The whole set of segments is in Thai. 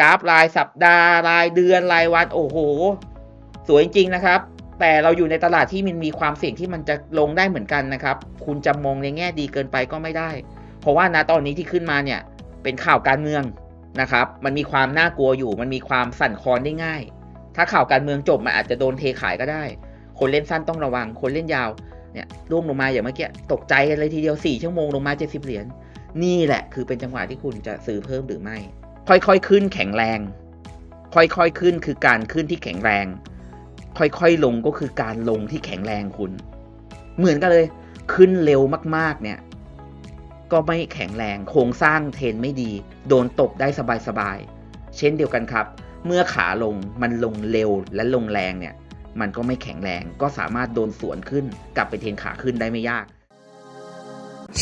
กราฟรายสัปดาห์ รายเดือนรายวันโอ้โห สวยจริงๆนะครับ แต่เราอยู่ในตลาดที่มันมีความเสี่ยงที่มันจะลงได้เหมือนกันนะครับ คุณจะมองในแง่ดีเกินไปก็ไม่ได้ เพราะว่าณตอนนี้ที่ขึ้นมาเนี่ยเป็นข่าวการเมืองนะครับ มันมีความน่ากลัวอยู่ มันมีความสั่นคลอนได้ง่าย ถ้าข่าวการเมืองจบมันอาจจะโดนเทขายก็ได้ คนเล่นสั้นต้องระวัง คนเล่นยาวเนี่ยร่วงลงมาอย่างเมื่อกี้ตกใจกันเลยทีเดียว 4 ชั่วโมงลงมา 70 เหรียญ นี่แหละคือเป็นจังหวะที่คุณจะซื้อเพิ่มหรือไม่ ค่อยๆขึ้นแข็งแรง ค่อยๆขึ้นคือการขึ้นที่แข็งแรง ค่อยๆลงก็คือการลงที่แข็งแรงคุณ เหมือนกันเลย ขึ้นเร็วมากๆเนี่ย ก็ไม่แข็งแรง โครงสร้างเทนไม่ดี โดนตบได้สบายๆ เช่นเดียวกันครับ เมื่อขาลงมันลงเร็วและลงแรงเนี่ย มันก็ไม่แข็งแรง ก็สามารถโดนสวนขึ้น กลับไปเทนขาขึ้นได้ไม่ยาก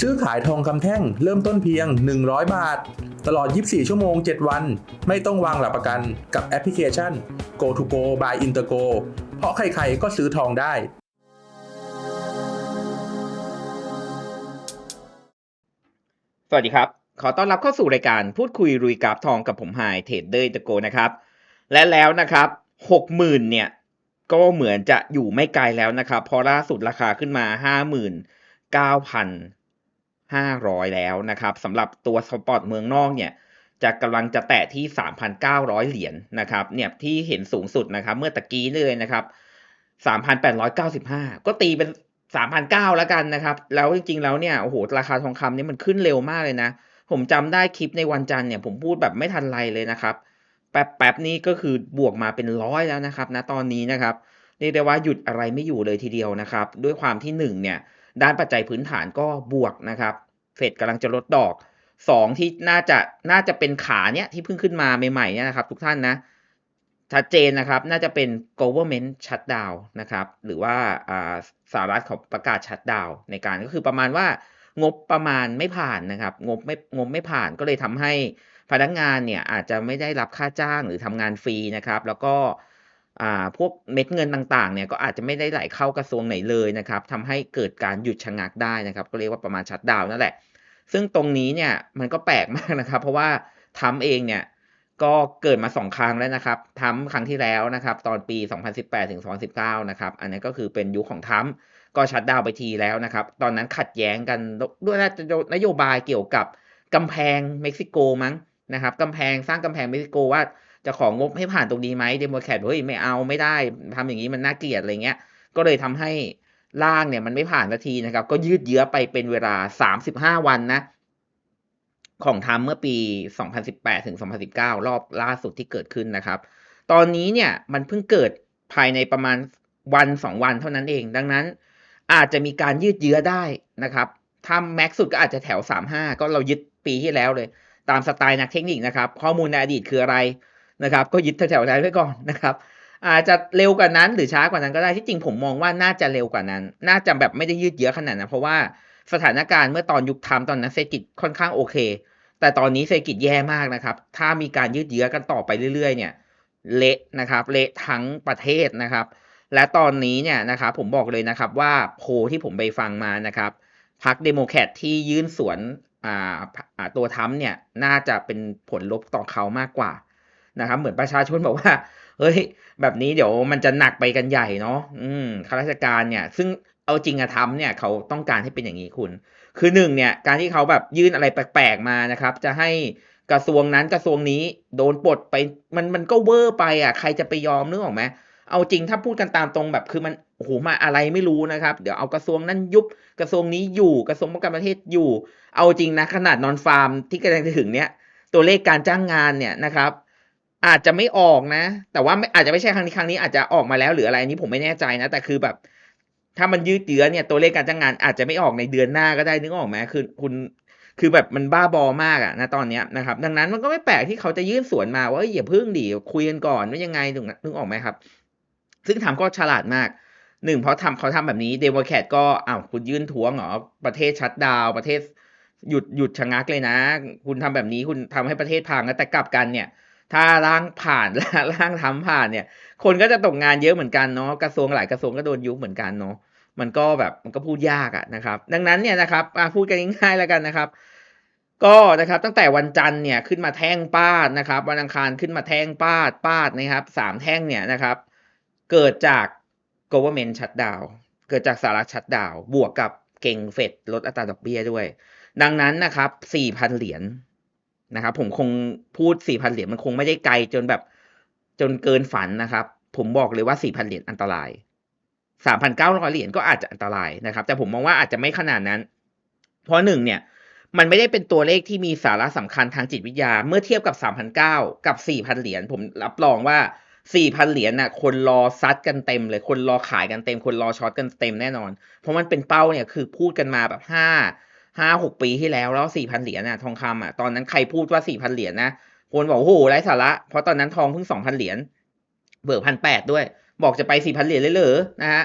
ซื้อขายทองคำแท่งเริ่มต้นเพียง 100 บาท ตลอด 24 ชั่วโมง 7 วัน ไม่ต้องวางหลักประกันกับแอปพลิเคชัน Go to Go by Intergo เพราะใครๆก็ซื้อทองได้ สวัสดีครับ ขอต้อนรับเข้าสู่รายการพูดคุยรุยกราฟทองกับผมไฮเทรดเดอร์ตะโกนะครับ และแล้วนะครับหกหมื่นเนี่ย ก็เหมือนจะอยู่ไม่ไกลแล้วนะครับ เพราะล่าสุดราคาขึ้นมาห้า หมื่นเก้าร้อยแล้วนะครับสำหรับตัวสปอร์ตเมืองนอกเนี่ยจะกำลังจะแตะที่ 3,900 เหรียญนะครับเนี่ยที่เห็นสูงสุดนะครับเมื่อตะกี้เลยนะครับ3,895 ก็ตีเป็น 3,900 แล้วกันนะครับ แล้วจริงๆ แล้วเนี่ยโอ้โหราคาทองคำนี่มันขึ้นเร็วมากเลยนะ ผมจำได้คลิปในวันจันทร์เนี่ยผมพูดแบบไม่ทันไรเลยนะครับ แป๊บๆนี้ก็คือบวกมาเป็นร้อยแล้วนะครับนะตอนนี้นะครับเรียกได้ว่าหยุดอะไรไม่อยู่เลยทีเดียวนะครับ ด้วยความที่หนึ่งเนี่ย ด้านปัจจัยพื้นฐานก็บวกนะครับ เฟดกำลังจะลดดอกสองที่น่าจะน่าจะเป็นขาเนี่ยที่เพิ่งขึ้นมาใหม่ๆเนี่ยนะครับ ทุกท่านนะ ชัดเจนนะครับ น่าจะเป็น government shutdown นะครับ หรือว่าอ่าสหรัฐเขาประกาศ shutdown ในการก็คือประมาณว่างบประมาณไม่ผ่านนะครับ งบไม่งบไม่ผ่านก็เลยทำให้พนักงานเนี่ยอาจจะไม่ได้รับค่าจ้างหรือทำงานฟรีนะครับ แล้วก็ พวกเม็ดเงินต่างๆเนี่ยก็อาจจะไม่ได้ไหลเข้ากระทรวงไหนเลยนะครับทำให้เกิดการหยุดชะงักได้นะครับ ก็เรียกว่าประมาณ shutdown นั่นแหละ ซึ่งตรงนี้เนี่ยมันก็แปลกมากนะครับ เพราะว่าทำเองเนี่ยก็เกิดมาสองครั้งแล้วนะครับทำครั้งที่แล้วนะครับ ตอนปี 2018ถึง2019 นะครับ อันนี้ก็คือเป็นยุคของทำก็ชัดดาวไปทีแล้วนะครับ ตอนนั้นขัดแย้งกันด้วยนโยบายเกี่ยวกับกำแพงเม็กซิโกมั้งนะครับกำแพงสร้างกำแพงเม็กซิโกว่า จะของงบให้ผ่านตรงนี้ไหมเดโมแครตเฮ้ยไม่เอาไม่ได้ทำอย่างนี้มันน่าเกลียดอะไรเงี้ย ก็เลยทำให้ร่างเนี่ยมันไม่ผ่านสักทีนะครับ ก็ยืดเยื้อไปเป็นเวลา 35 วันนะ ของทำเมื่อปี 2018 ถึง 2019 รอบล่าสุดที่เกิดขึ้นนะครับ ตอนนี้เนี่ยมันเพิ่งเกิดภายในประมาณวัน 2 วันเท่านั้นเอง ดังนั้นอาจจะมีการยืดเยื้อได้นะครับ ถ้าแม็กสุดก็อาจจะแถว 35 ก็เรายึดปีที่แล้วเลย ตามสไตล์นักเทคนิคนะครับ ข้อมูลในอดีตคืออะไร นะครับก็ยึดแถวๆนั้นไว้ก่อนนะครับอาจจะเร็วกว่านั้นหรือช้ากว่านั้นก็ได้ที่จริงผมมองว่าน่าจะเร็วกว่านั้น น่าจะแบบไม่ได้ยืดเยื้อขนาดนั้นเพราะว่าสถานการณ์เมื่อตอนยุคทำตอนนั้นเศรษฐกิจค่อนข้างโอเค แต่ตอนนี้เศรษฐกิจแย่มากนะครับ ถ้ามีการยืดเยื้อกันต่อไปเรื่อย ๆ เนี่ย เละนะครับเละทั้งประเทศนะครับ และตอนนี้เนี่ยนะครับผมบอกเลยนะครับว่าโพลที่ผมไปฟังมานะครับพรรคเดโมแครตที่ยื่นสวนอ่าอ่าตัวทำเนี่ยน่าจะเป็นผลลบต่อเขามากกว่า นะครับ เหมือนประชาชนบอกว่า เฮ้ย แบบนี้เดี๋ยวมันจะหนักไปกันใหญ่เนาะอืมข้าราชการเนี่ย ซึ่งเอาจริงอะทำเนี่ยเขาต้องการให้เป็นอย่างนี้คุณ คือหนึ่งเนี่ยการที่เขาแบบยื่นอะไรแปลกๆมานะครับ จะให้กระทรวงนั้นกระทรวงนี้โดนปลดไปมันมันก็เวอร์ไปอะใครจะไปยอมนึกออกไหมเอาจริงถ้าพูดกันตามตรงแบบคือมันโอ้โหมาอะไรไม่รู้นะครับ เดี๋ยวเอากระทรวงนั้นยุบกระทรวงนี้อยู่กระทรวงป้องกันประเทศอยู่ เอาจริงนะขนาดนอนฟาร์มที่กำลังจะถึงเนี่ยตัวเลขการจ้างงานเนี่ยนะครับ อาจจะไม่ออกนะ แต่ว่าอาจจะไม่ใช่ครั้งนี้ครั้งนี้อาจจะออกมาแล้วหรืออะไรนี้ผมไม่แน่ใจนะ แต่คือแบบ ถ้ามันยืดเยื้อเนี่ยตัวเลขการจ้างงานอาจจะไม่ออกในเดือนหน้าก็ได้นึกออกไหมคือคุณคือแบบมันบ้าบอมากอะนะตอนเนี้ยนะครับ ดังนั้นมันก็ไม่แปลกที่เขาจะยื่นสวนมาว่าอย่าพึ่งดิคุยกันก่อนว่ายังไงถึงนึกออกไหมครับ ซึ่งทำก็ฉลาดมากหนึ่งเพราะทำเขาทำแบบนี้เดโมแครตก็อ้าวคุณยื่นท้วงเหรอประเทศชัดดาวประเทศหยุดหยุดชะงักเลยนะ คุณทำแบบนี้คุณทำให้ประเทศพังนะแต่กลับกันเนี่ย ถ้าร่างผ่านร่างทำผ่านเนี่ย คนก็จะตกงานเยอะเหมือนกันเนาะกระทรวงหลายกระทรวงก็โดนยุบเหมือนกันเนาะมันก็แบบมันก็พูดยากอะนะครับ ดังนั้นเนี่ยนะครับพูดกันง่ายๆแล้วกันนะครับ ก็นะครับตั้งแต่วันจันทร์เนี่ยขึ้นมาแท่งป้าดนะครับ วันอังคารขึ้นมาแท่งป้าดป้าดนะครับสามแท่งเนี่ยนะครับ เกิดจาก government shutdown เกิดจากสหรัฐชัดดาวบวกกับเก่งเฟดลดอัตราดอกเบี้ยด้วย ดังนั้นนะครับสี่พันเหรียญ นะครับผมคงพูดสี่พันเหรียญมันคงไม่ได้ไกลจนแบบจนเกินฝันนะครับ ผมบอกเลยว่าสี่พันเหรียญอันตรายสามพันเก้าร้อยเหรียญก็อาจจะอันตรายนะครับ แต่ผมมองว่าอาจจะไม่ขนาดนั้น เพราะหนึ่งเนี่ย มันไม่ได้เป็นตัวเลขที่มีสาระสำคัญทางจิตวิทยา เมื่อเทียบกับ3,009กับ4,000เหรียญผมรับรองว่า4,000เหรียญน่ะ คนรอซัดกันเต็มเลย คนรอขายกันเต็ม คนรอช็อตกันเต็มแน่นอน เพราะมันเป็นเป้าเนี่ยคือพูดกันมาแบบ 5 5 6ปีที่แล้วแล้ว4,000เหรียญน่ะทองคำอะตอนนั้นใครพูดว่า4,000เหรียญนะคนบอกโอ้โหไร้สาระ เพราะตอนนั้นทองเพิ่ง2,000เหรียญเบิกพันแปดด้วย บอกจะไป4,000เหรียญเลยเหรอนะฮะ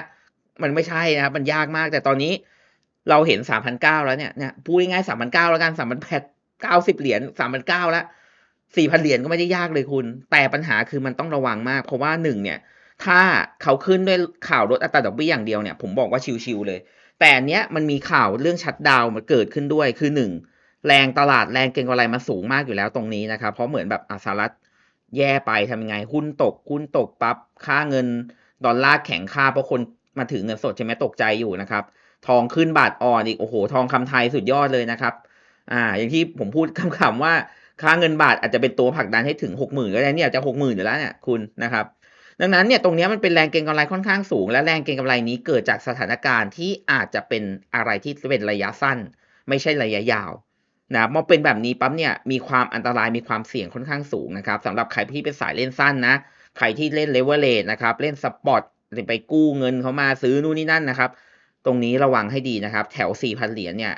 มันไม่ใช่นะครับมันยากมากแต่ตอนนี้เราเห็นสามพันเก้าแล้วเนี่ยเนี่ยพูดง่ายสามพันเก้าแล้วกันสามพันแปดเก้าสิบเหรียญสามพันเก้าแล้วสี่พันเหรียญก็ไม่ได้ยากเลยคุณ แต่ปัญหาคือมันต้องระวังมาก เพราะว่าหนึ่งเนี่ย ถ้าเขาขึ้นด้วยข่าวลดอัตราดอกเบี้ยอย่างเดียวเนี่ย ผมบอกว่าชิวๆเลย แต่เนี้ยมันมีข่าวเรื่องชัดดาวน์มาเกิดขึ้นด้วย คือหนึ่งแรงตลาดแรงเก็งกำไรมาสูงมากอยู่แล้วตรงนี้นะครับ เพราะเหมือนแบบอาสหรัฐแย่ไปทำยังไง หุ้นตก หุ้นตกปั๊บค่าเงินดอลลาร์แข็งค่าเพราะคนมาถือเงินสดใช่ไหมตกใจอยู่นะครับ ทองขึ้นบาทอ่อนอีกโอ้โห ทองคำไทยสุดยอดเลยนะครับ อ่า อย่างที่ผมพูดคำๆว่าค่าเงินบาทอาจจะเป็นตัวผลักดันให้ถึงหกหมื่นก็ได้เนี่ยจะหกหมื่นอยู่แล้วเนี่ยคุณนะครับ ดังนั้นเนี่ยตรงนี้มันเป็นแรงเก็งกำไรค่อนข้างสูง และแรงเก็งกำไรนี้เกิดจากสถานการณ์ที่อาจจะเป็นอะไรที่เป็นระยะสั้น ไม่ใช่ระยะยาวนะเมื่อเป็นแบบนี้ปั๊บเนี่ยมีความอันตรายมีความเสี่ยงค่อนข้างสูงนะครับสำหรับใครที่เป็นสายเล่นสั้นนะใครที่เล่นเลเวลเลทนะครับเล่นสปอตไปกู้เงินเขามาซื้อนู่นนี่นั่นนะครับตรงนี้ระวังให้ดีนะครับ แถว 4,000 เหรียญเนี่ย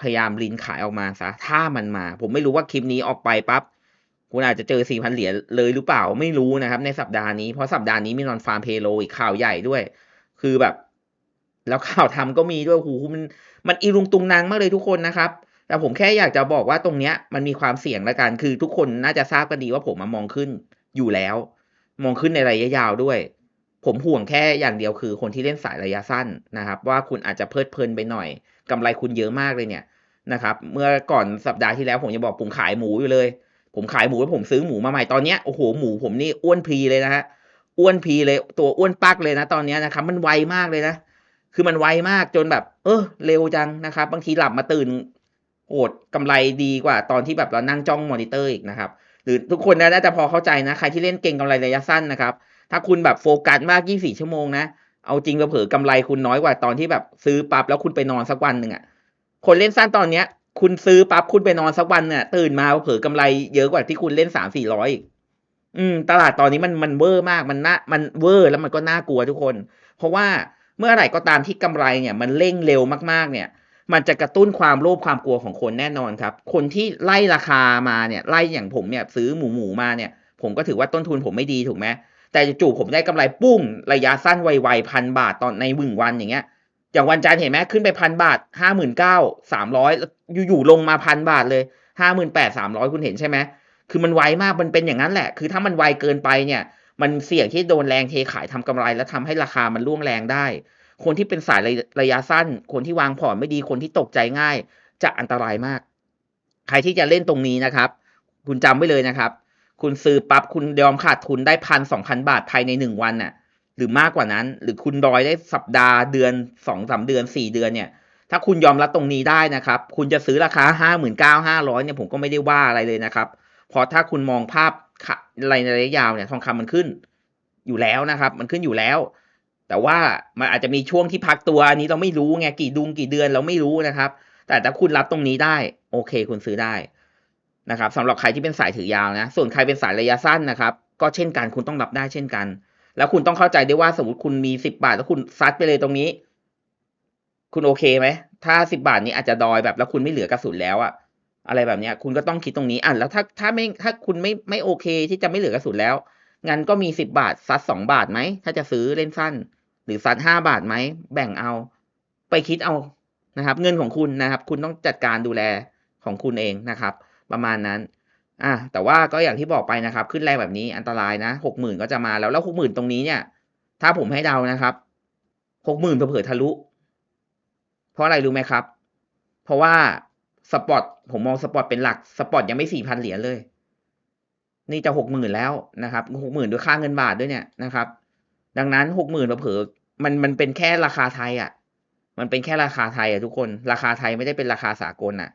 พยายามลินขายออกมาซะถ้ามันมา ผมไม่รู้ว่าคลิปนี้ออกไปปั๊บ คุณอาจจะเจอ 4,000 เหรียญเลยหรือเปล่าไม่รู้นะครับ ในสัปดาห์นี้ เพราะสัปดาห์นี้มีนอนฟาร์มเพโลอีกข่าวใหญ่ด้วย คือแบบ แล้วข่าวทำก็มีด้วยหูมันมันอีรุงตุงนางมากเลยทุกคนนะครับ แต่ผมแค่อยากจะบอกว่าตรงเนี้ยมันมีความเสี่ยงละกันคือทุกคนน่าจะทราบกันดีว่าผมมามองขึ้นอยู่แล้ว มองขึ้นในระยะยาวด้วย ผมห่วงแค่อย่างเดียวคือ คนที่เล่นสายระยะสั้นนะครับ ว่าคุณอาจจะเพลิดเพลินไปหน่อยกำไรคุณเยอะมากเลยเนี่ยนะครับ เมื่อก่อนสัปดาห์ที่แล้วผมจะบอกผมขายหมูอยู่เลย ผมขายหมูแล้วผมซื้อหมูมาใหม่ตอนเนี้ยโอ้โหหมูผมนี่อ้วนพีเลยนะฮะอ้วนพีเลยตัวอ้วนปักเลยนะตอนเนี้ยนะครับ มันไวมากเลยนะคือมันไวมากจนแบบ เออเร็วจังนะครับ บางทีหลับมาตื่นโอดกำไรดีกว่า ตอนที่แบบเรานั่งจ้องมอนิเตอร์อีกนะครับ หรือทุกคนน่าจะพอเข้าใจนะ ใครที่เล่นเก่งกำไรระยะสั้นนะครับ ถ้าคุณแบบโฟกัสมาก 24 ชั่วโมงนะ เอาจริงเผลอๆกำไรคุณน้อยกว่าตอนที่แบบซื้อปับแล้วคุณไปนอนสักวันหนึ่งอะ่ะคนเล่นสั้นตอนเนี้ย คุณซื้อปั๊บคุณไปนอนสักวันเนี่ยตื่นมาเผลอกำไรเยอะกว่าที่คุณเล่นสามสี่ร้อยอืม ตลาดตอนนี้มันมันเวอร์มากมันน่ามันเวอร์แล้วมันก็น่ากลัวทุกคน เพราะว่าเมื่อไหร่ก็ตามที่กำไรเนี่ย มันเร่งเร็วมากๆ เนี่ย มันจะกระตุ้นความโลภความกลัวของคนแน่นอนครับ คนที่ไล่ราคามาเนี่ยไล่อย่างผมเนี่ย ซื้อหมูหมูมาเนี่ย ผมก็ถือว่าต้นทุนผมไม่ดีถูกไหมแต่จู่ๆผมได้กำไรปุ้งระยะสั้นไวๆพันบาทตอนในวึ่งวันอย่างเงี้ย อย่างวันจันทร์เห็นไหมขึ้นไปพันบาทห้าหมื่นเก้าสามร้อยอยู่ๆลงมาพันบาทเลยห้าหมื่นแปดสามร้อยคุณเห็นใช่ไหมคือมันไวมากมันเป็นอย่างนั้นแหละ คือถ้ามันไวเกินไปเนี่ย มันเสี่ยงที่โดนแรงเทขายทำกำไร แล้วทำให้ราคามันร่วงแรงได้ คนที่เป็นสายระยะสั้น คนที่วางพอร์ตไม่ดีคนที่ตกใจง่าย จะอันตรายมาก ใครที่จะเล่นตรงนี้นะครับ คุณจำไว้เลยนะครับ คุณซื้อปั๊บคุณยอมขาดทุนได้พันสองพันบาทภายในหนึ่งวันน่ะ หรือมากกว่านั้น หรือคุณรอยได้สัปดาห์เดือนสองสามเดือนสี่เดือนเนี่ย ถ้าคุณยอมรับตรงนี้ได้นะครับ คุณจะซื้อราคาห้าหมื่นเก้าห้าร้อยเนี่ยผมก็ไม่ได้ว่าอะไรเลยนะครับเพราะถ้าคุณมองภาพอะไรในระยะยาวเนี่ยทองคำมันขึ้นอยู่แล้วนะครับ มันขึ้นอยู่แล้ว แต่ว่ามันอาจจะมีช่วงที่พักตัวอันนี้เราไม่รู้ไงกี่ดุงกี่เดือนเราไม่รู้นะครับ แต่ถ้าคุณรับตรงนี้ได้ โอเค คุณซื้อได้นะครับสำหรับใครที่เป็นสายถือยาวนะ ส่วนใครเป็นสายระยะสั้นนะครับ ก็เช่นกันคุณต้องรับได้เช่นกัน แล้วคุณต้องเข้าใจได้ว่าสมมติคุณมีสิบบาท แล้วคุณซัดไปเลยตรงนี้ คุณโอเคไหมถ้าสิบาทนี้อาจจะดอยแบบ แล้วคุณไม่เหลือกระสุนแล้วอะอะไรแบบเนี้ย คุณก็ต้องคิดตรงนี้อะแล้วถ้าถ้าไม่ถ้าคุณไม่ไม่โอเค ที่จะไม่เหลือกระสุนแล้วงั้นก็มีสิบบาทซัดสองบาทไหมถ้าจะซื้อเล่นสั้น หรือซัดห้าบาทไหมแบ่งเอา ไปคิดเอานะครับ เงินของคุณนะครับ คุณต้องจัดการดูแลของคุณเองนะครับ ประมาณนั้น อะแต่ว่าก็อย่างที่บอกไปนะครับ ขึ้นแรงแบบนี้อันตรายนะหกหมื่นก็จะมาแล้วแล้วหกหมื่นตรงนี้เนี่ย ถ้าผมให้เดานะครับหกหมื่นเผื่อทะลุ เพราะอะไรรู้ไหมครับ เพราะว่าสปอตผมมองสปอตเป็นหลักสปอตยังไม่สี่พันเหรียญเลย นี่จะหกหมื่นแล้วนะครับหกหมื่นด้วยค่าเงินบาทด้วยเนี่ยนะครับ ดังนั้นหกหมื่นเผลอมันมันเป็นแค่ราคาไทยอะ มันเป็นแค่ราคาไทยอะทุกคน ราคาไทยไม่ได้เป็นราคาสากลอะ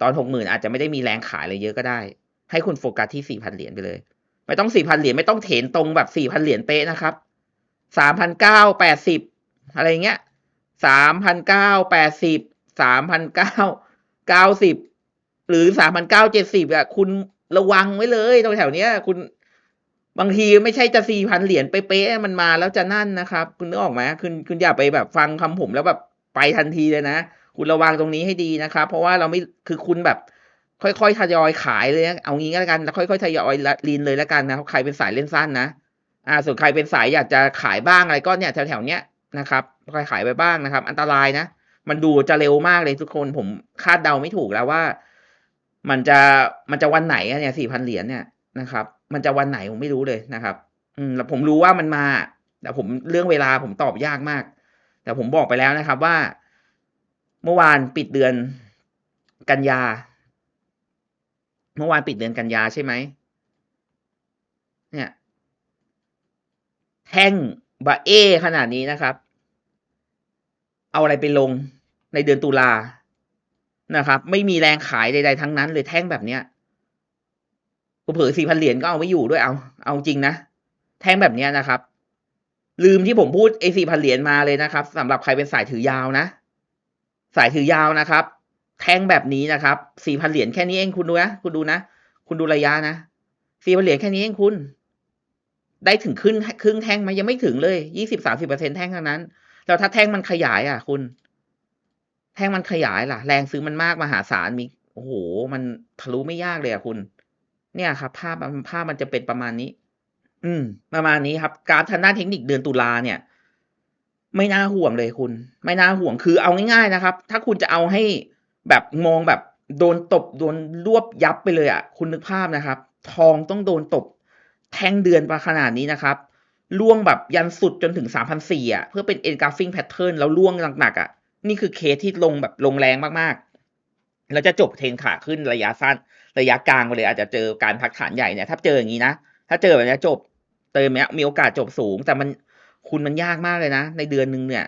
ตอนหกหมื่นอาจจะไม่ได้มีแรงขายอะไรเยอะก็ได้ ให้คุณโฟกัสที่สี่พันเหรียญไปเลย ไม่ต้องสี่พันเหรียญไม่ต้องเถนตรงแบบสี่พันเหรียญเป๊ะนะครับสามพันเก้าแปดสิบอะไรเงี้ยสามพันเก้าแปดสิบสามพันเก้าเก้าสิบหรือสามพันเก้าเจ็ดสิบอะคุณระวังไว้เลยตรงแถวเนี้ย คุณบางทีไม่ใช่จะสี่พันเหรียญเป๊ะๆมันมาแล้วจะนั่นนะครับ คุณนึกออกไหมคุณคุณอย่าไปแบบฟังคำผมแล้วแบบไปทันทีเลยนะ คุณระวังตรงนี้ให้ดีนะครับ เพราะว่าเราไม่คือคุณแบบ ค่อยๆทยอยขายเลยนะเอางี้ก็แล้วกันแล้วค่อยๆทยอยลีนเลยแล้วกันนะใครเป็นสายเล่นสั้นนะอ่าส่วนใครเป็นสายอยากจะขายบ้างอะไรก็เนี่ยแถวๆเนี้ยนะครับค่อยขายไปบ้างนะครับ อันตรายนะ มันดูจะเร็วมากเลยทุกคนผมคาดเดาไม่ถูกแล้วว่า มันจะมันจะวันไหนเนี่ยสี่พันเหรียญเนี่ยนะครับ มันจะวันไหนผมไม่รู้เลยนะครับ อืมแล้วผมรู้ว่ามันมา แต่ผมเรื่องเวลาผมตอบยากมาก แต่ผมบอกไปแล้วนะครับว่า เมื่อวานปิดเดือนกันยา เมื่อวานปิดเดือนกันยาใช่ไหมเนี่ย แท่งบาเอ ขนาดนี้นะครับ เอาอะไรไปลงในเดือนตุลานะครับ ไม่มีแรงขายใดๆทั้งนั้นเลยแท่งแบบเนี้ยเผื่อสี่พันเหรียญก็เอาไม่อยู่ด้วยเอา เอาจริงนะ แท่งแบบเนี้ยนะครับ ลืมที่ผมพูดไอ้สี่พันเหรียญมาเลยนะครับสำหรับใครเป็นสายถือยาวนะ สายถือยาวนะครับ แทงแบบนี้นะครับสี่พันเหรียญแค่นี้เองคุณดูนะคุณดูนะคุณดูระยะนะสี่พันเหรียญแค่นี้เองคุณ ได้ถึงครึ่งครึ่งแท่งไหมยังไม่ถึงเลยยี่สิบสามสิบเปอร์เซ็นแท่งเท่านั้นแล้วถ้าแท่งมันขยายอะ คุณ แท่งมันขยายล่ะ แรงซื้อมันมากมหาศาลมีโอ้โห มันทะลุไม่ยากเลยอะคุณ เนี่ยครับ ภาพมันภาพมันจะเป็นประมาณนี้ อืม ประมาณนี้ครับ กาฟทางด้านเทคนิคเดือนตุลาเนี่ย ไม่น่าห่วงเลยคุณ ไม่น่าห่วงคือเอาง่ายๆนะครับ ถ้าคุณจะเอาให้ แบบมองแบบโดนตบโดนรวบยับไปเลยอะ คุณนึกภาพนะครับ ทองต้องโดนตบ แท่งเดือนมาขนาดนี้นะครับล่วงแบบยันสุดจนถึงสามพันสี่อะ เพื่อเป็น engulfing pattern แล้วล่วงหนักๆอะ นี่คือเคสที่ลงแบบลงแรงมากๆ แล้วจะจบเทรนขาขึ้นระยะสั้น ระยะกลางไปเลย อาจจะเจอการพักฐานใหญ่เนี่ย ถ้าเจออย่างนี้นะ ถ้าเจอแบบนี้จบ เติมเนี้ยมีโอกาสจบสูง แต่มันคุณมันยากมากเลยนะ ในเดือนหนึ่งเนี่ย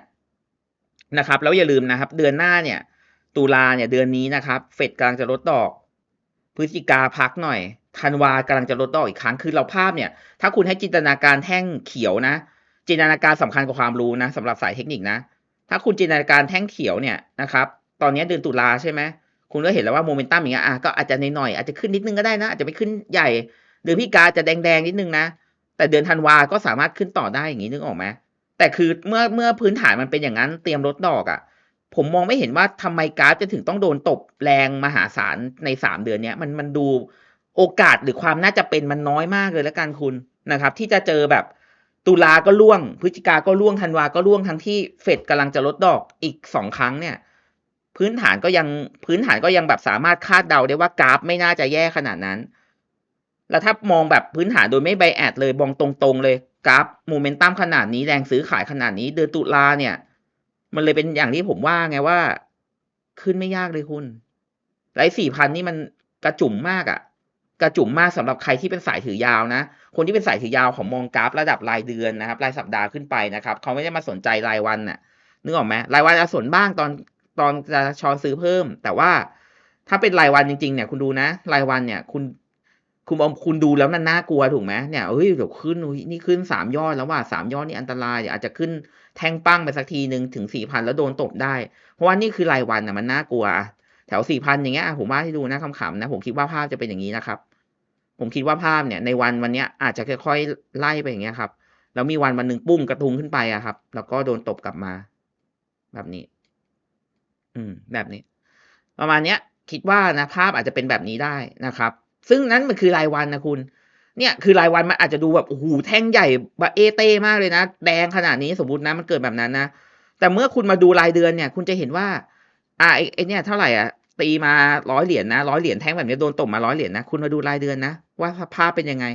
นะครับ แล้วอย่าลืมนะครับ เดือนหน้าเนี่ย ตุลาเนี่ยเดือนนี้นะครับเฟดกำลังจะลดดอก พฤศจิกาพักหน่อยธันวากำลังจะลดดอกอีกครั้งคือเราภาพเนี่ย ถ้าคุณให้จินตนาการแท่งเขียวนะ จินตนาการสำคัญกว่าความรู้นะสำหรับสายเทคนิคนะ ถ้าคุณจินตนาการแท่งเขียวเนี่ยนะครับ ตอนนี้เดือนตุลาใช่ไหมคุณก็เห็นแล้วว่าโมเมนตัมอย่างเงี้ยอะก็อาจจะหน่อยๆอาจจะขึ้นนิดนึงก็ได้นะ อาจจะไม่ขึ้นใหญ่ เดือนพิกาจะแดงๆนิดนึงนะ แต่เดือนธันวาก็สามารถขึ้นต่อได้อย่างนี้นึกออกไหมแต่คือเมื่อเมื่อพื้นฐานมันเป็นอย่างนั้นเตรียมลดดอกอะ่ะ ผมมองไม่เห็นว่าทำไมกราฟจะถึงต้องโดนตบแรงมหาศาลในสามเดือนเนี้ยมันมันดูโอกาสหรือความน่าจะเป็นมันน้อยมากเลยแล้วกันคุณนะครับ ที่จะเจอแบบตุลาก็ล่วง พฤศจิกาก็ล่วงธันวาก็ล่วงทั้งที่เฟดกำลังจะลดดอกอีกสองครั้งเนี่ย พื้นฐานก็ยังพื้นฐานก็ยังแบบสามารถคาดเดาได้ว่ากราฟไม่น่าจะแย่ขนาดนั้น แล้วถ้ามองแบบพื้นฐานโดยไม่ไบแอดเลยมองตรงๆเลยกราฟโมเมนตัมขนาดนี้แรงซื้อขายขนาดนี้ เดือนตุลาเนี่ย มันเลยเป็นอย่างที่ผมว่าไงว่า ขึ้นไม่ยากเลยคุณไรสี่พันนี่มันกระจุ่มมากอะ่ะ กระจุ่มมากสำหรับใครที่เป็นสายถือยาวนะ คนที่เป็นสายถือยาวของมองกราฟระดับรายเดือนนะครับ รายสัปดาห์ขึ้นไปนะครับ เขาไม่ได้มาสนใจรายวันน่ะ นึกออกไหมรายวันจะสนบ้างตอนตอนจะชอนซื้อเพิ่ม แต่ว่าถ้าเป็นรายวันจริงๆเนี่ยคุณดูนะ รายวันเนี่ยคุณคุณมองคุณดูแล้วมันน่ากลัวถูกไหมเนี่ยเฮ้ยเดี๋ยวขึ้นนี่ขึ้นสามยอดแล้วว่าสามยอดนี่อันตรายเดี๋ยวอาจจะขึ้น แท่งปั้งไปสักทีหนึ่งถึงสี่พันแล้วโดนตบได้ เพราะว่านี่คือรายวันนะมันน่ากลัว แถวสี่พันอย่างเงี้ยผมว่าให้ดูนะขำๆนะ ผมคิดว่าภาพจะเป็นอย่างนี้นะครับ ผมคิดว่าภาพเนี่ยในวันวันเนี้ยอาจจะค่อยๆไล่ไปอย่างเงี้ยครับแล้วมีวันวันหนึ่งปุ้มกระทุงขึ้นไปอะครับ แล้วก็โดนตบกลับมา แบบนี้ อืม แบบนี้ ประมาณเนี้ย คิดว่านะภาพอาจจะเป็นแบบนี้ได้นะครับ ซึ่งนั้นมันคือรายวันนะคุณ เนี่ยคือรายวันมันอาจจะดูแบบโอ้โหแท่งใหญ่บะเอเต้มากเลยนะ แดงขนาดนี้สมมตินะมันเกิดแบบนั้นนะ แต่เมื่อคุณมาดูรายเดือนเนี่ย คุณจะเห็นว่า อ่าไอ้เนี่ยเท่าไหร่อะตีมาร้อยเหรียญนะร้อยเหรียญแท่งแบบนี้โดนตบมาร้อยเหรียญนะคุณมาดูรายเดือนนะว่าภาพเป็นยังไง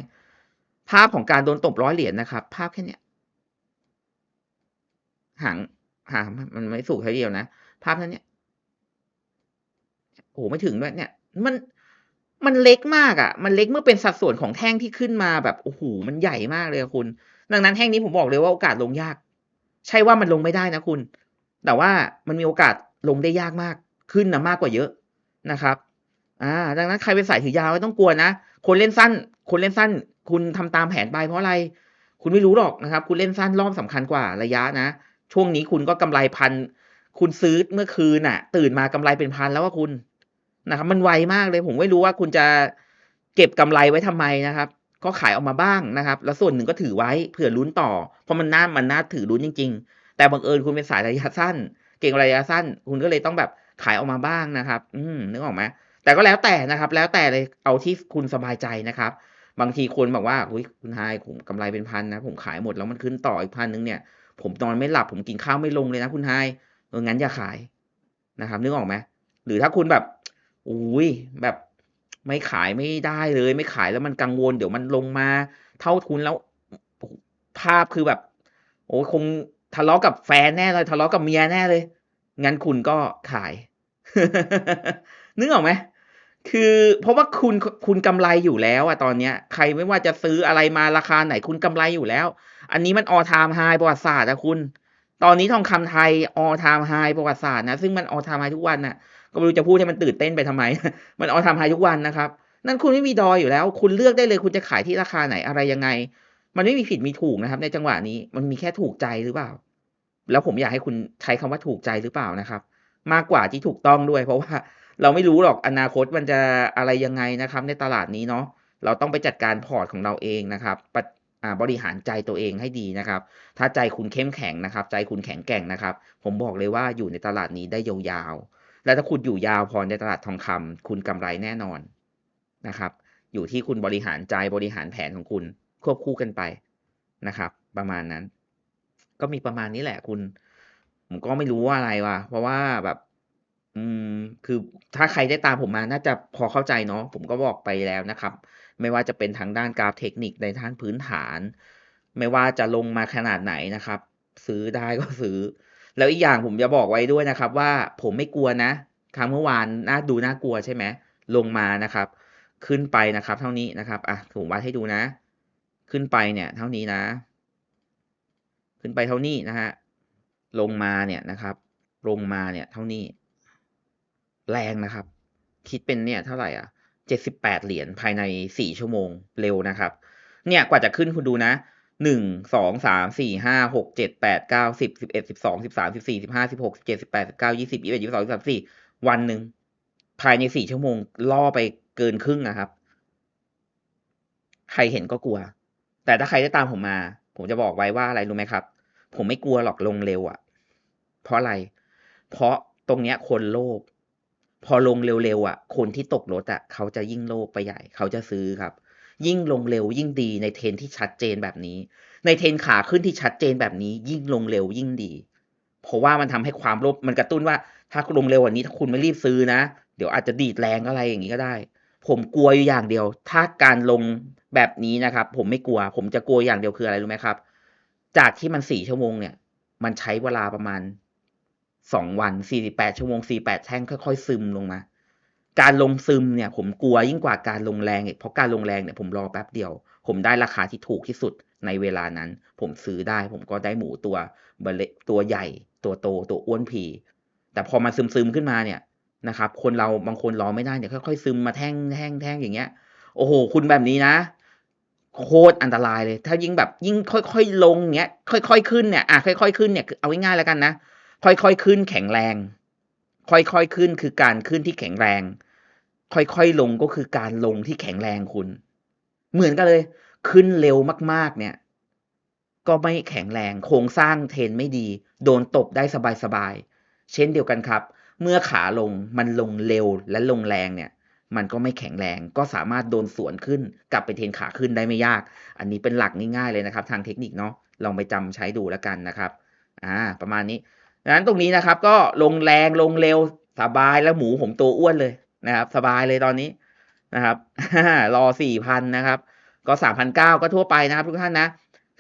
ภาพของการโดนตบร้อยเหรียญนะครับ ภาพแค่เนี้ยหางหางมันไม่สูงเท่เดียวนะภาพแค่เนี้ยโอ้ไม่ถึงด้วยเนี่ย มัน มันเล็กมากอะ่ะ มันเล็กเมื่อเป็นสัดส่วนของแท่งที่ขึ้นมาแบบโอ้โหมันใหญ่มากเลยคุณ ดังนั้นแท่งนี้ผมบอกเลยว่าโอกาสลงยาก ใช่ว่ามันลงไม่ได้นะคุณ แต่ว่ามันมีโอกาสลงได้ยากมากขึ้นนะมากกว่าเยอะนะครับอ่าดังนั้นใครเป็นสายถือยาวไม่ต้องกลัวนะ คนเล่นสั้น คนเล่นสั้น คุณทำตามแผนไปเพราะอะไร คุณไม่รู้หรอกนะครับ คุณเล่นสั้นรอบสำคัญกว่าระยะนะ ช่วงนี้คุณก็กำไรพัน คุณซื้อเมื่อคืนน่ะ ตื่นมากำไรเป็นพันแล้วว่าคุณ นะครับมันไวมากเลยผมไม่รู้ว่าคุณจะเก็บกำไรไว้ทำไมนะครับ ก็ขายออกมาบ้างนะครับ แล้วส่วนหนึ่งก็ถือไว้เผื่อลุ้นต่อ เพราะมันน่ามันน่าถือลุ้นจริง ๆ แต่บังเอิญคุณเป็นสายระยะสั้น เก่งระยะสั้น คุณก็เลยต้องแบบขายออกมาบ้างนะครับ อืมนึกออกไหมแต่ก็แล้วแต่นะครับ แล้วแต่เลยเอาที่คุณสบายใจนะครับ บางทีคนบอกว่าอุ้ยคุณไฮผมกำไรเป็นพันนะ ผมขายหมดแล้วมันขึ้นต่ออีกพันนึงเนี่ย ผมนอนไม่หลับผมกินข้าวไม่ลงเลยนะคุณไฮเอองั้นอย่าขายนะครับ นึกออกไหมหรือถ้าคุณแบบ อุ้ยแบบไม่ขายไม่ได้เลย ไม่ขายแล้วมันกังวล เดี๋ยวมันลงมาเท่าทุนแล้วภาพคือแบบ โอ้คงทะเลาะกับแฟนแน่เลยทะเลาะกับเมียแน่เลย งั้นคุณก็ขาย นึกออกไหมคือเพราะว่าคุณคุณกำไรอยู่แล้วอะตอนเนี้ย ใครไม่ว่าจะซื้ออะไรมาราคาไหนคุณกำไรอยู่แล้ว อันนี้มันออทามไฮประวัติศาสตร์อะคุณ ตอนนี้ทองคำไทยออทามไฮประวัติศาสตร์นะซึ่งมันออทามไฮทุกวันน่ะ ก็ไม่รู้จะพูดให้มันตื่นเต้นไปทำไม มันเออทามไฮทุกวันนะครับ นั่นคุณไม่มีดอยอยู่แล้ว คุณเลือกได้เลยคุณจะขายที่ราคาไหนอะไรยังไง มันไม่มีผิดมีถูกนะครับ ในจังหวะนี้มันมีแค่ถูกใจหรือเปล่า แล้วผมอยากให้คุณใช้คำว่าถูกใจหรือเปล่านะครับ มากกว่าที่ถูกต้องด้วย เพราะว่าเราไม่รู้หรอกอนาคตมันจะอะไรยังไงนะครับ ในตลาดนี้เนาะเราต้องไปจัดการพอร์ตของเราเองนะครับปะอ่าบริหารใจตัวเองให้ดีนะครับ ถ้าใจคุณเข้มแข็งนะครับ ใจคุณแข็งแกร่งนะครับ ผมบอกเลยว่าอยู่ในตลาดนี้ได้ยาวๆ และถ้าคุณอยู่ยาวพอในตลาดทองคำคุณกำไรแน่นอนนะครับ อยู่ที่คุณบริหารใจบริหารแผนของคุณควบคู่กันไปนะครับ ประมาณนั้น ก็มีประมาณนี้แหละคุณ ผมก็ไม่รู้ว่าอะไรวะเพราะว่าแบบ อืม คือถ้าใครได้ตามผมมาน่าจะพอเข้าใจเนาะผมก็บอกไปแล้วนะครับ ไม่ว่าจะเป็นทางด้านกราฟเทคนิคในด้านพื้นฐาน ไม่ว่าจะลงมาขนาดไหนนะครับ ซื้อได้ก็ซื้อ แล้วอีกอย่างผมจะบอกไว้ด้วยนะครับ ว่าผมไม่กลัวนะครั้งเมื่อวานน่าดูน่ากลัวใช่ไหมลงมานะครับ ขึ้นไปนะครับ เท่านี้นะครับอะผมวัดให้ดูนะ ขึ้นไปเนี่ย เท่านี้นะ ขึ้นไปเท่านี้นะฮะลงมาเนี่ยนะครับ ลงมาเนี่ย เท่านี้ แรงนะครับ คิดเป็นเนี่ยเท่าไหร่อะเจ็ดสิบแปดเหรียญภายในสี่ชั่วโมงเร็วนะครับ เนี่ยกว่าจะขึ้นคุณดูนะ หนึ่งสองสามสี่ห้าหกเจ็ดแปดเก้าสิบสิบเอ็ดสิบสองสิบสามสิบสี่สิบห้าสิบหกสิบเจ็ดสิบแปดสิบเก้ายี่สิบยี่สิบเอ็ดยี่สิบสองยี่สิบสามสี่วันหนึ่งภายในสี่ชั่วโมงล่อไปเกินครึ่งนะครับ ใครเห็นก็กลัว แต่ถ้าใครได้ตามผมมา ผมจะบอกไว้ว่าอะไรรู้ไหมครับ ผมไม่กลัวหรอกลงเร็วอะ่ะ เพราะอะไร เพราะตรงเนี้ยคนโลภพอลงเร็วๆอะ คนที่ตกรถอะ เขาจะยิ่งโลภไปใหญ่ เขาจะซื้อครับ ยิ่งลงเร็วยิ่งดีในเทรนที่ชัดเจนแบบนี้ ในเทรนขาขึ้นที่ชัดเจนแบบนี้ ยิ่งลงเร็วยิ่งดี เพราะว่ามันทำให้ความโลภมันกระตุ้นว่า ถ้าลงเร็วว่านี้ถ้าคุณไม่รีบซื้อนะ เดี๋ยวอาจจะดีดแรงอะไรอย่างนี้ก็ได้ ผมกลัวอยู่อย่างเดียว ถ้าการลงแบบนี้นะครับ ผมไม่กลัว ผมจะกลัวอย่างเดียวคืออะไรรู้ไหมครับ จากที่มันสี่ชั่วโมงเนี่ย มันใช้เวลาประมาณสองวันสี่สิบแปดชั่วโมงสี่แปดแท่งค่อยๆซึมลงมา การลงซึมเนี่ยผมกลัวยิ่งกว่าการลงแรงอีกเพราะการลงแรงเนี่ยผมรอแป๊บเดียว ผมได้ราคาที่ถูกที่สุดในเวลานั้น ผมซื้อได้ ผมก็ได้หมูตัวเบลตัวใหญ่ ตัวโตตัวอ้วนผีแต่พอมาซึมซึมขึ้นมาเนี่ยนะครับ คนเราบางคนรอไม่ได้เนี่ยค่อยๆซึมมาแท่งแท่งแท่งอย่างเงี้ย โอ้โห คุณแบบนี้นะ โคตรอันตรายเลย ถ้ายิ่งแบบยิ่งค่อยๆลงเนี้ย ค่อยๆขึ้นเนี่ยอะค่อยๆขึ้นเนี่ยเอาง่ายๆแล้วกันนะค่อยๆขึ้นแข็งแรง ค่อยๆขึ้นคือการขึ้นที่แข็งแรง ค่อยๆลงก็คือการลงที่แข็งแรงคุณ เหมือนกันเลย ขึ้นเร็วมากๆ เนี่ย ก็ไม่แข็งแรง โครงสร้างเทนไม่ดี โดนตบได้สบายๆ เช่นเดียวกันครับ เมื่อขาลงมันลงเร็วและลงแรงเนี่ย มันก็ไม่แข็งแรง ก็สามารถโดนสวนขึ้น กลับไปเทนขาขึ้นได้ไม่ยาก อันนี้เป็นหลักง่ายๆเลยนะครับ ทางเทคนิคเนาะลองไปจำใช้ดูแล้วกันนะครับ อ่า ประมาณนี้ ดังนั้นตรงนี้นะครับก็ลงแรงลงเร็วสบายแล้วหมูผมตัวอ้วนเลยนะครับ สบายเลยตอนนี้นะครับรอสี่พันนะครับ ก็สามพันเก้าก็ทั่วไปนะครับ ทุกท่านนะ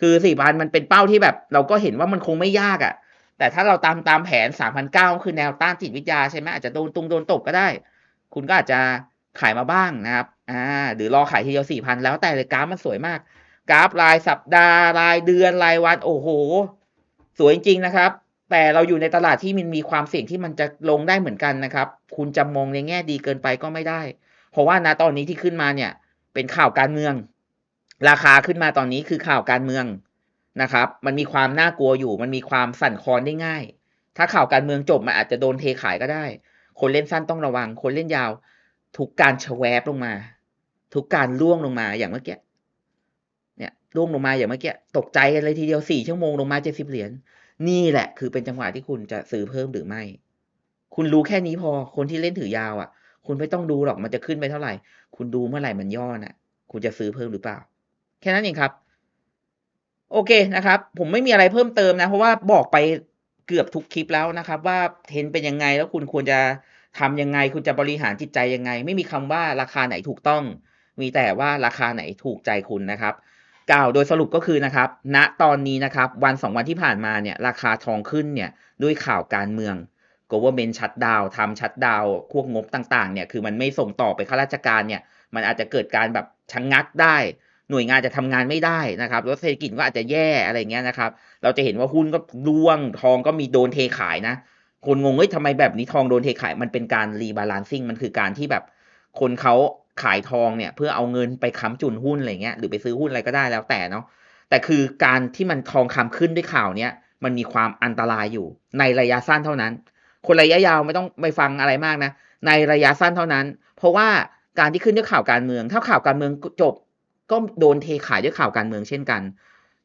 คือสี่พันมันเป็นเป้าที่แบบ เราก็เห็นว่ามันคงไม่ยากอะ่ะ แต่ถ้าเราตามตามแผนสามพันเก้าคือแนวต้านจิตวิทยาใช่ไหมอาจจะโดนตุงโดนตบก็ได้ คุณก็อาจจะขายมาบ้างนะครับอ่าหรือรอขายทีเดียวสี่พันแล้วแต่เลยกราฟมันสวยมาก กราฟรายสัปดาห์รายเดือนรายวัน โอ้โห สวยจริงๆนะครับ แต่เราอยู่ในตลาดที่มันมีความเสี่ยงที่มันจะลงได้เหมือนกันนะครับ คุณจะมองในแง่ดีเกินไปก็ไม่ได้ เพราะว่านะตอนนี้ที่ขึ้นมาเนี่ย เป็นข่าวการเมือง ราคาขึ้นมาตอนนี้คือข่าวการเมืองนะครับ มันมีความน่ากลัวอยู่ มันมีความสั่นคลอนได้ง่าย ถ้าข่าวการเมืองจบมันอาจจะโดนเทขายก็ได้ คนเล่นสั้นต้องระวัง คนเล่นยาว ทุกการชแวบลงมา ทุกการล่วงลงมาอย่างเมื่อกี้ เนี่ยล่วงลงมาอย่างเมื่อกี้ ตกใจกันเลยทีเดียวสี่ชั่วโมงลงมาเจ็ดสิบเหรียญ นี่แหละคือเป็นจังหวะที่คุณจะซื้อเพิ่มหรือไม่ คุณรู้แค่นี้พอคนที่เล่นถือยาวอะ คุณไม่ต้องดูหรอกมันจะขึ้นไปเท่าไหร่ คุณดูเมื่อไหร่มันย่อน่ะ คุณจะซื้อเพิ่มหรือเปล่า แค่นั้นเองครับ โอเคนะครับ ผมไม่มีอะไรเพิ่มเติมนะ เพราะว่าบอกไปเกือบทุกคลิปแล้วนะครับ ว่าเทรนเป็นยังไงแล้วคุณควรจะทำยังไง คุณจะบริหารจิตใจยังไง ไม่มีคำว่าราคาไหนถูกต้อง มีแต่ว่าราคาไหนถูกใจคุณนะครับ กล่าวโดยสรุปก็คือนะครับ ณตอนนี้นะครับ วันสองวันที่ผ่านมาเนี่ยราคาทองขึ้นเนี่ยด้วยข่าวการเมือง government shut down ทำ shut down พวกงบต่างๆเนี่ยคือมันไม่ส่งต่อไปข้าราชการเนี่ยมันอาจจะเกิดการแบบชะงงักได้ หน่วยงานจะทำงานไม่ได้นะครับแล้วเศรษฐกิจก็อาจจะแย่อะไรเงี้ยนะครับ เราจะเห็นว่าหุ้นก็ร่วงทองก็มีโดนเทขายนะ คนงงเฮ้ยทำไมแบบนี้ทองโดนเทขายมันเป็นการรีบาลานซิ่งมันคือการที่แบบคนเขา ขายทองเนี่ยเพื่อเอาเงินไปค้ำจุนหุ้นอะไรเงี้ยหรือไปซื้อหุ้นอะไรก็ได้แล้วแต่เนาะแต่คือการที่มันทองคำขึ้นด้วยข่าวเนี้ยมันมีความอันตรายอยู่ ในระยะสั้นเท่านั้น คนระยะยาวไม่ต้องไปฟังอะไรมากนะ ในระยะสั้นเท่านั้น เพราะว่าการที่ขึ้นด้วยข่าวการเมือง ถ้าข่าวการเมืองจบ ก็โดนเทขายด้วยข่าวการเมืองเช่นกัน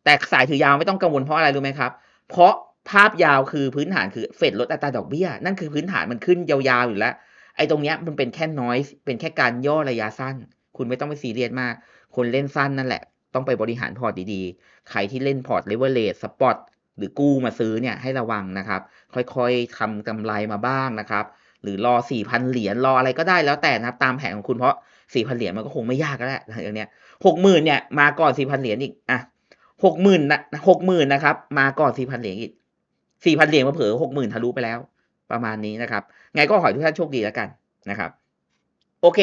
แต่สายถือยาวไม่ต้องกังวลเพราะอะไรรู้ไหมครับ เพราะภาพยาวคือพื้นฐานคือเฟดลดอัตราดอกเบี้ย นั่นคือพื้นฐานมันขึ้นยาวๆอยู่แล้ว อ้ตรงเนี้ยมันเป็นแค่น้อยเป็นแค่การย่อระยะสั้น คุณไม่ต้องไปซีเรียสมาก คนเล่นสั้นนั่นแหละ ต้องไปบริหารพอร์ตดีๆ ใครที่เล่นพอร์ตเลเวลเลสสปอตหรือกู้มาซื้อเนี่ยให้ระวังนะครับ ค่อยๆทำกำไรมาบ้างนะครับ หรือรอ 4,000 เหรียญรออะไรก็ได้แล้วแต่นะครับตามแผนของคุณเพราะ 4,000 เหรียญมันก็คงไม่ยากแล้วแหละอย่างเนี้ย60,000เนี่ยมาก่อน 4,000 เหรียญอีกอะ60,000นะ60,000นะครับ มาก่อน 4,000 เหรียญอีก 4,000 เหรียญมาเผลอ60,000ทะลุไปแล้ว ประมาณนี้นะครับ ไงก็ขอให้ทุกท่านโชคดีแล้วกันนะครับ โอเค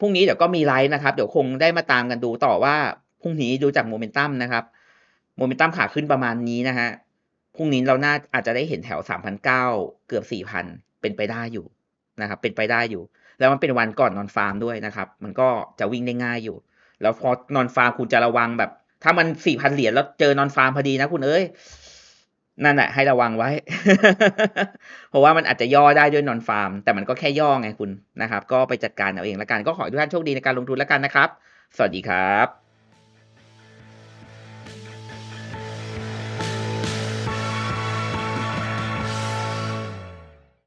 พรุ่งนี้เดี๋ยวก็มีไลฟ์นะครับ เดี๋ยวคงได้มาตามกันดูต่อว่าพรุ่งนี้ดูจากโมเมนตัมนะครับ โมเมนตัมขาขึ้นประมาณนี้นะฮะ พรุ่งนี้เราน่าอาจจะได้เห็นแถว 3,900 เกือบ 4,000 เป็นไปได้อยู่นะครับ เป็นไปได้อยู่ แล้วมันเป็นวันก่อนนอนฟาร์มด้วยนะครับ มันก็จะวิ่งได้ง่ายอยู่ แล้วพอนอนฟาร์มคุณจะระวังแบบ ถ้ามัน 4,000 เหรียญแล้วเจอนอนฟาร์มพอดีนะคุณเอ้ย นั่นแหละให้ระวังไว้ เพราะว่ามันอาจจะย่อได้ด้วยนอนฟาร์ม แต่มันก็แค่ย่อไงคุณนะครับ ก็ไปจัดการเอาเองละกัน ก็ขอให้ทุกท่านโชคดีในการลงทุนแล้วกันนะครับ สวัสดีครับ